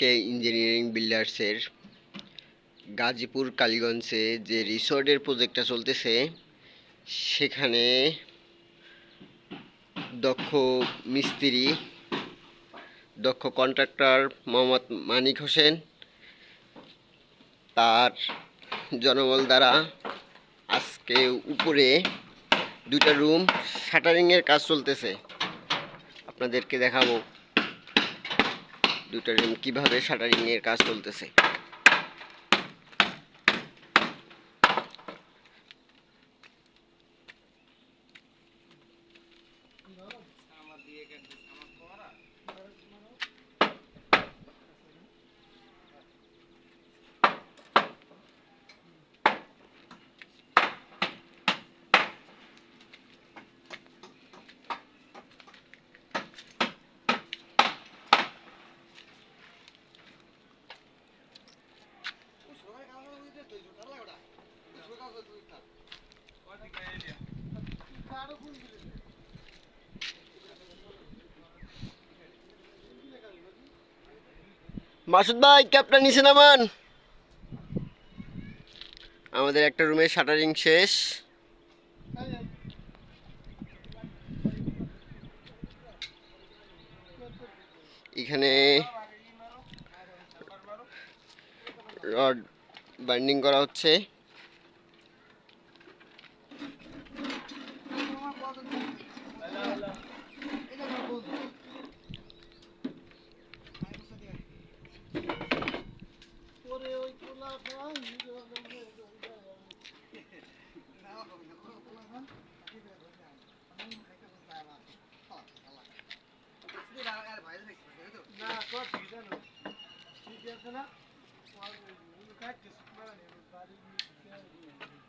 কে engineering বিল্ডার্সের Gazipur, কালীগঞ্জে যে রিসোর্টের প্রজেক্টটা চলতেছে, সেখানে দক্ষ মিস্ত্রি, দক্ষ কন্ট্রাক্টর মোহাম্মদ মানিক হোসেন, তার জনবল দ্বারা আজকে উপরে দুইটা রুম শাটারিংয়ের কাজ চলতেছে। আপনাদেরকে দেখাবো। দুইটা রিং কীভাবে শাটারিংয়ের কাজ চলতেছে? মাসুদ ভাই ক্যাপটা নিচে নামান। আমাদের একটা রুমের শাটারিং শেষ। এখানে রড বাইন্ডিং করা হচ্ছে। నాకు సీజను సీజన్ వాళ్ళు ముందు కాదు తీసుకున్నాను నేను